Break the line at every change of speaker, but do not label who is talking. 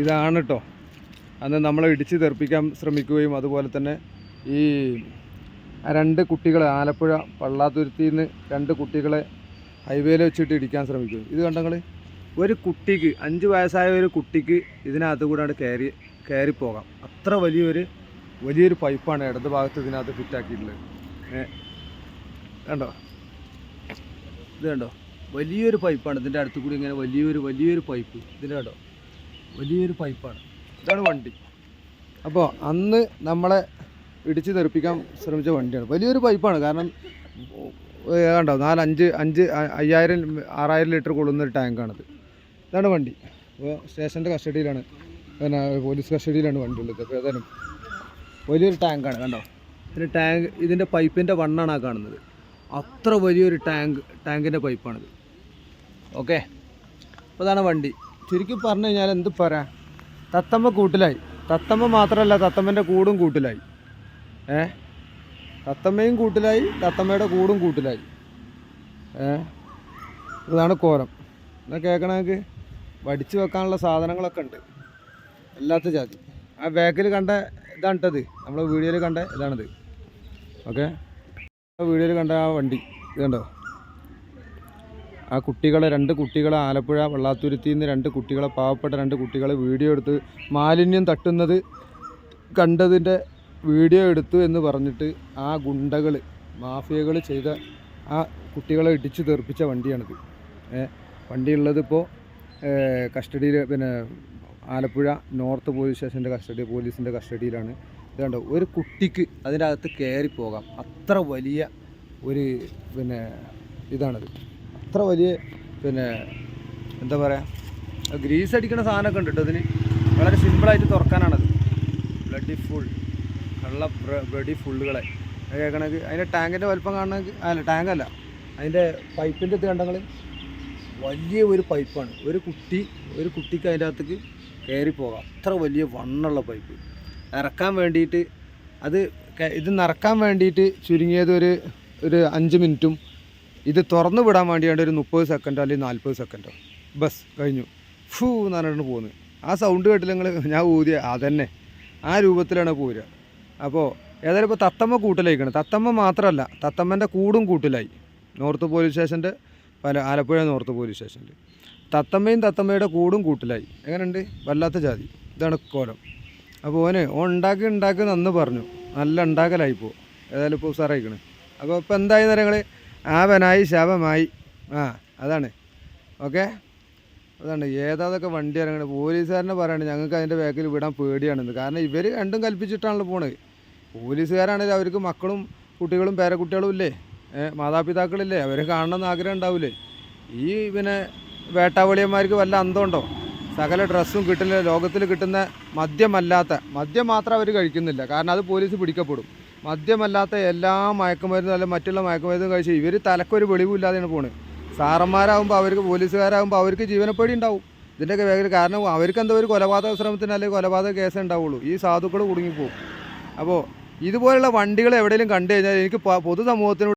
ഇതാണ് കേട്ടോ അന്ന് നമ്മളെ ഇടിച്ച് തെറിപ്പിക്കാൻ ശ്രമിക്കുകയും അതുപോലെ തന്നെ ഈ രണ്ട് കുട്ടികളെ ആലപ്പുഴ പള്ളാത്തുരുത്തിയിൽ നിന്ന് രണ്ട് കുട്ടികളെ ഹൈവേയിൽ വെച്ചിട്ട് ഇടിക്കാൻ ശ്രമിക്കുകയും. ഇത് കണ്ടങ്ങൾ ഒരു കുട്ടിക്ക് അഞ്ച് വയസ്സായ ഒരു കുട്ടിക്ക് ഇതിനകത്ത് കൂടാണ്ട് കയറി കയറി പോകാം. അത്ര വലിയൊരു വലിയൊരു പൈപ്പാണ് ഇടത് ഭാഗത്ത് ഇതിനകത്ത് ഫിറ്റാക്കിയിട്ടുള്ളത്. കണ്ടോ? ഇത് കണ്ടോ? വലിയൊരു പൈപ്പാണ് ഇതിന്റെ അടുത്ത് കൂടി ഇങ്ങനെ വലിയൊരു വലിയൊരു പൈപ്പ്. ഇതിന്റെ കണ്ടോ? വലിയൊരു പൈപ്പാണ്. ഇതാണ് വണ്ടി. അപ്പോൾ അന്ന് നമ്മളെ ഇടിച്ച് തെറിപ്പിക്കാൻ ശ്രമിച്ച വണ്ടിയാണ്. വലിയൊരു പൈപ്പാണ്. കാരണം കണ്ടോ? നാലഞ്ച് അഞ്ച് അ- അയ്യായിരം ആറായിരം ലിറ്റർ കൊള്ളുന്ന ഒരു ടാങ്കാണത്. ഇതാണ് വണ്ടി. അപ്പോൾ സ്റ്റേഷന്റെ കസ്റ്റഡിയിലാണ്. പിന്നെ പോലീസ് കസ്റ്റഡിയിലാണ് വണ്ടി ഉള്ളത്. അപ്പോൾ ഏതായാലും വലിയൊരു ടാങ്കാണ്. കണ്ടോ? ഇതിന്റെ ടാങ്ക് ഇതിന്റെ പൈപ്പിന്റെ വണ്ണാണ് ആ കാണുന്നത്. അത്ര വലിയൊരു ടാങ്ക് ടാങ്കിന്റെ പൈപ്പാണിത്. ഓക്കെ? അപ്പോൾ അതാണ് വണ്ടി. ചുരുക്കി പറഞ്ഞു കഴിഞ്ഞാൽ എന്ത് പറയാം തത്തമ്മ കൂട്ടിലായി. തത്തമ്മ മാത്രമല്ല തത്തമ്മന്റെ കൂടും കൂട്ടിലായി. ഏ? തത്തമ്മയും കൂട്ടിലായി തത്തമ്മയുടെ കൂടും കൂട്ടിലായി. ഏ? ഇതാണ് കോരം എന്നാൽ കേൾക്കണമെങ്കിൽ വടിച്ചു വെക്കാനുള്ള സാധനങ്ങളൊക്കെ ഉണ്ട്. അല്ലാത്ത ജാതി. ആ ബാക്കിൽ കണ്ട ഇതാണ് ഇട്ടത് നമ്മൾ വീഡിയോയിൽ കണ്ട ഇതാണിത്. ഓക്കെ വീഡിയോയിൽ കണ്ട ആ വണ്ടി. ഇത് കണ്ടോ? ആ കുട്ടികളെ രണ്ട് കുട്ടികളെ ആലപ്പുഴ വെള്ളാത്തുരുത്തിയിൽ നിന്ന് രണ്ട് കുട്ടികളെ പാവപ്പെട്ട രണ്ട് കുട്ടികളെ വീഡിയോ എടുത്ത് മാലിന്യം തട്ടുന്നത് കണ്ടതിന്റെ വീഡിയോ എടുത്തു എന്ന് പറഞ്ഞിട്ട് ആ ഗുണ്ടകൾ മാഫിയകൾ ചെയ്ത ആ കുട്ടികളെ ഇടിച്ചു തെറിപ്പിച്ച വണ്ടിയാണിത്. ഏ വണ്ടിയുള്ളത് ഇപ്പോൾ കസ്റ്റഡിയിൽ പിന്നെ ആലപ്പുഴ നോർത്ത് പോലീസ് സ്റ്റേഷന്റെ കസ്റ്റഡി പോലീസിന്റെ കസ്റ്റഡിയിലാണ്. ഇതുകൊണ്ട് കണ്ടോ ഒരു കുട്ടിക്ക് അതിന്റെ അകത്ത് കയറി അത്ര വലിയ ഒരു പിന്നെ ഇതാണത്. അത്ര വലിയ പിന്നെ എന്താ പറയുക ഗ്രീസ് അടിക്കുന്ന സാധനമൊക്കെ ഉണ്ട് കേട്ടോ അതിന് വളരെ സിമ്പിളായിട്ട് തുറക്കാനാണത്. ബ്ലഡി ഫുൾ കള്ള ബ്ലഡി ഫുള്ളുകളെ അത് കേൾക്കണമെങ്കിൽ അതിന്റെ ടാങ്കിന്റെ വലിപ്പം കാണണമെങ്കിൽ അല്ല ടാങ്കല്ല അതിന്റെ പൈപ്പിന്റെ ഇത് കണ്ടെങ്കിൽ വലിയ ഒരു പൈപ്പാണ്. ഒരു കുട്ടി ഒരു കുട്ടിക്ക് അതിന്റെ അകത്തേക്ക് കയറി പോകാം. അത്ര വലിയ വണ്ണുള്ള പൈപ്പ്. ഇറക്കാൻ വേണ്ടിയിട്ട് അത് ഇത് നിറക്കാൻ വേണ്ടിയിട്ട് ചുരുങ്ങിയത് ഒരു ഒരു അഞ്ച് മിനിറ്റും ഇത് തുറന്നു വിടാൻ വേണ്ടിയാണ്ട് ഒരു മുപ്പത് സെക്കൻഡോ അല്ലെങ്കിൽ നാൽപ്പത് സെക്കൻഡോ ബസ് കഴിഞ്ഞു. ഫൂ എന്ന് പറഞ്ഞിട്ട് പോകുന്നത് ആ സൗണ്ട് കേട്ടില്ല നിങ്ങൾ ഞാൻ ഊതിയ അതന്നെ. ആ രൂപത്തിലാണ് പോരുക. അപ്പോൾ ഏതായാലും ഇപ്പോൾ തത്തമ്മ കൂട്ടിലായിക്കണം. തത്തമ്മ മാത്രമല്ല തത്തമ്മന്റെ കൂടും കൂട്ടിലായി. നോർത്ത് പോലീസ് സ്റ്റേഷന്റെ പല ആലപ്പുഴ നോർത്ത് പോലീസ് സ്റ്റേഷനിൽ തത്തമ്മയും തത്തമ്മയുടെ കൂടും കൂട്ടിലായി. എങ്ങനെയുണ്ട്? വല്ലാത്ത ജാതി. ഇതാണ് കോലം. അപ്പോൾ ഓന് ഓൻ ഉണ്ടാക്കി ഉണ്ടാക്കി നന്ന് പറഞ്ഞു. നല്ല ഉണ്ടാക്കലായിപ്പോൾ ഏതായാലും ഇപ്പോൾ ഉസാറായിക്കണ്. അപ്പോൾ ഇപ്പോൾ എന്തായി നിങ്ങൾ ആവനായി ശവമായി. ആ അതാണ്. ഓക്കെ? അതാണ്. ഏതാതൊക്കെ വണ്ടി ഇറങ്ങണത്? പോലീസുകാരനെ പറയണത് ഞങ്ങൾക്ക് അതിന്റെ ബാക്കിൽ വിടാൻ പേടിയാണെന്ന്. കാരണം ഇവർ രണ്ടും കൽപ്പിച്ചിട്ടാണല്ലോ പോണത്. പോലീസുകാരാണെങ്കിൽ അവർക്ക് മക്കളും കുട്ടികളും പേരക്കുട്ടികളും ഇല്ലേ? മാതാപിതാക്കളില്ലേ? അവരെ കാണണമെന്ന് ആഗ്രഹം ഉണ്ടാവില്ലേ ഈ പിന്നെ വേട്ടാവളിയന്മാർക്ക് വല്ല അന്തമുണ്ടോ? സകല ഡ്രസ്സും കിട്ടുന്ന ലോകത്തിൽ കിട്ടുന്ന മദ്യമല്ലാത്ത മദ്യം മാത്രം അവർ കഴിക്കുന്നില്ല. കാരണം അത് പോലീസ് പിടിക്കപ്പെടും. മദ്യമല്ലാത്ത എല്ലാ മയക്കുമരുന്നും അല്ലെങ്കിൽ മറ്റുള്ള മയക്കുമരുന്നും കഴിച്ച് ഇവർ തലക്കൊരു വെളിവില്ലാതെയാണ് പോണത്. സാറന്മാരാകുമ്പോൾ അവർക്ക് പോലീസുകാരാകുമ്പോൾ അവർക്ക് ജീവനപ്പേടി ഉണ്ടാവും. ഇതിന്റെയൊക്കെ വേഗം കാരണം അവർക്ക് എന്തോ ഒരു കൊലപാതക ശ്രമത്തിന് അല്ലെങ്കിൽ കൊലപാതക കേസേ ഉണ്ടാവുള്ളൂ. ഈ സാധുക്കൾ കുടുങ്ങിപ്പോവും. അപ്പോൾ ഇതുപോലുള്ള വണ്ടികൾ എവിടെയെങ്കിലും കണ്ടു കഴിഞ്ഞാൽ എനിക്ക് പൊതുസമൂഹത്തിനോട്